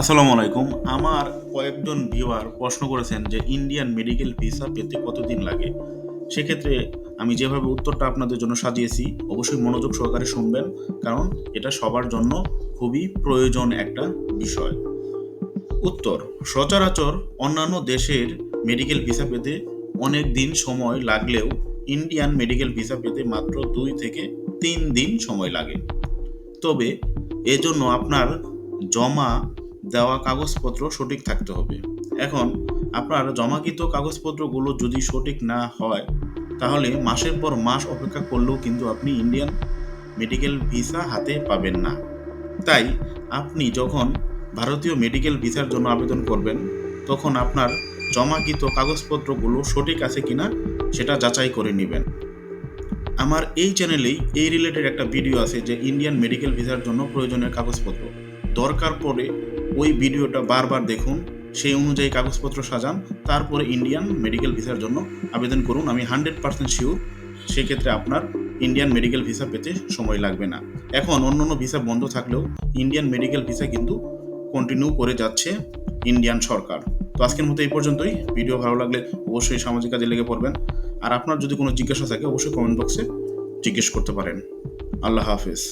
আসসালামু আলাইকুম। আমার কয়েকজন ভিউয়ার প্রশ্ন করেছেন যে ইন্ডিয়ান মেডিকেল ভিসা পেতে কতদিন লাগে? সেক্ষেত্রে আমি যেভাবে উত্তরটা আপনাদের জন্য সাজিয়েছি, অবশ্যই মনোযোগ সহকারে শুনবেন, কারণ এটা সবার জন্য খুবই প্রয়োজন একটা বিষয়। উত্তর, সচরাচর অন্যান্য দেশের মেডিকেল ভিসা পেতে অনেক দিন সময় লাগলেও ইন্ডিয়ান মেডিকেল ভিসা পেতে মাত্র দুই থেকে তিন দিন সময় লাগে। তবে এজন্য আপনার জমা দেওয়া কাগজপত্র সঠিক থাকতে হবে। এখন, আপনার জমাকৃত কাগজপত্রগুলো যদি সঠিক না হয়, তাহলে মাসের পর মাস অপেক্ষা করলেও কিন্তু আপনি ইন্ডিয়ান মেডিকেল ভিসা হাতে পাবেন না। তাই, আপনি যখন ভারতীয় মেডিকেল ভিসার জন্য আবেদন করবেন, তখন আপনার জমাকৃত কাগজপত্রগুলো সঠিক আছে কিনা সেটা যাচাই করে নেবেন। আমার এই চ্যানেলেই এই রিলেটেড একটা ভিডিও আছে যে ইন্ডিয়ান মেডিকেল ভিসার জন্য প্রয়োজনীয় কাগজপত্র। দরকার পড়ে ওই ভিডিওটা বারবার দেখুন, সেই অনুযায়ী কাগজপত্র সাজান, তারপরে ইন্ডিয়ান মেডিকেল ভিসার জন্য আবেদন করুন। আমি হান্ড্রেড পার্সেন্ট শিওর সেক্ষেত্রে আপনার ইন্ডিয়ান মেডিকেল ভিসা পেতে সময় লাগবে না। এখন অন্য অন্য ভিসা বন্ধ থাকলেও ইন্ডিয়ান মেডিকেল ভিসা কিন্তু কন্টিনিউ করে যাচ্ছে ইন্ডিয়ান সরকার। তো আজকের মতো এই পর্যন্তই। ভিডিও ভালো লাগলে অবশ্যই সামাজিক কাজে লেগে পড়বেন। আর আপনার যদি কোনো জিজ্ঞাসা থাকে, অবশ্যই কমেন্ট বক্সে জিজ্ঞেস করতে পারেন। আল্লাহ হাফিজ।